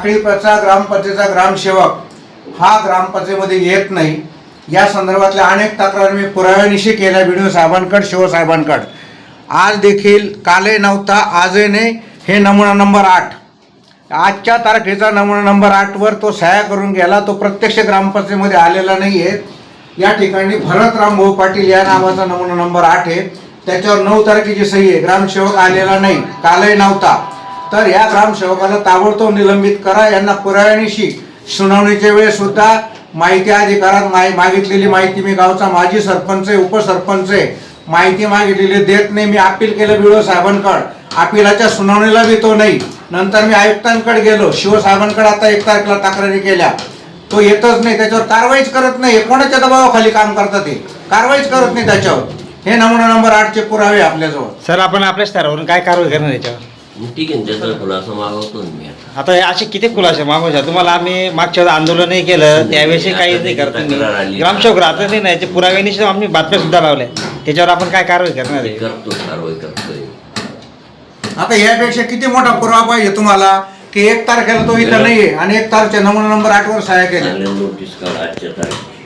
साखळीचा ग्रामपंचायतीचा ग्रामसेवक हा ग्रामपंचायतीमध्ये येत नाही. या संदर्भातल्या अनेक तक्रारी मी पुराव्यानिशी केल्या व्हिडिओ साहेबांकड शिवसाहेबांकड आज देखील कालही नव्हता आजही नाही. हे नमुना नंबर आठ. आजच्या तारखेचा नमुना नंबर आठवर तो सह्या करून गेला तो प्रत्यक्ष ग्रामपंचायतीमध्ये आलेला नाही आहे या ठिकाणी भरतराम भाऊ पाटील या नावाचा नमुना नंबर आठ आहे. त्याच्यावर नऊ तारखेची सही आहे. ग्रामसेवक आलेला नाही. कालही नव्हता. तर या ग्रामसेवकाला ताबडतोब निलंबित करा. यांना पुराव्यानिशी सुनावणीच्या वेळेस सुद्धा माहिती अधिकारात माहि मागितलेली माहिती मी गावचा माजी सरपंच आहे उपसरपंच आहे. माहिती मागितलेली देत नाही. मी अपील केलं बिडो साहेबांकड. अपिलाच्या सुनावणीला बी तो नाही. नंतर मी आयुक्तांकडे गेलो. शिवसाहेबांकडे आता एक तारखेला तक्रारी केल्या. तो येतच नाही. त्याच्यावर कारवाईच करत नाही. कोणाच्या दबावाखाली काम करतात ते कारवाईच करत नाही त्याच्यावर. हे नमुना नंबर आठचे पुरावे आपल्याजवळ. सर आपण आपल्या स्तरावरून काय कारवाई करणार याच्यावर? ठीक आहे ना, त्याचा खुलासा मागवतो ना मी आता। आता हे असे किती खुलासे मागवायचे तुम्हाला आम्ही मागच्या वेळेस आंदोलनही केलं त्यावेळेस काही नाही करत तक्रार आली. तुम्ही ग्रामसेवक राहत नाही ना याचे पुराव्यानिशी आम्ही बातम्या सुद्धा लावल्या. त्याच्यावर आपण काय कारवाई करणार आहे? करतो कारवाई करतोय. आता यापेक्षा किती मोठा पुरावा पाहिजे तुम्हाला? की एक तारखेला तो इथं नाहीये आणि एक तारखेच्या नमुना नंबर आठ वर सहाय्य चांगल्या नोटीस काढ आजच्या तारखेची.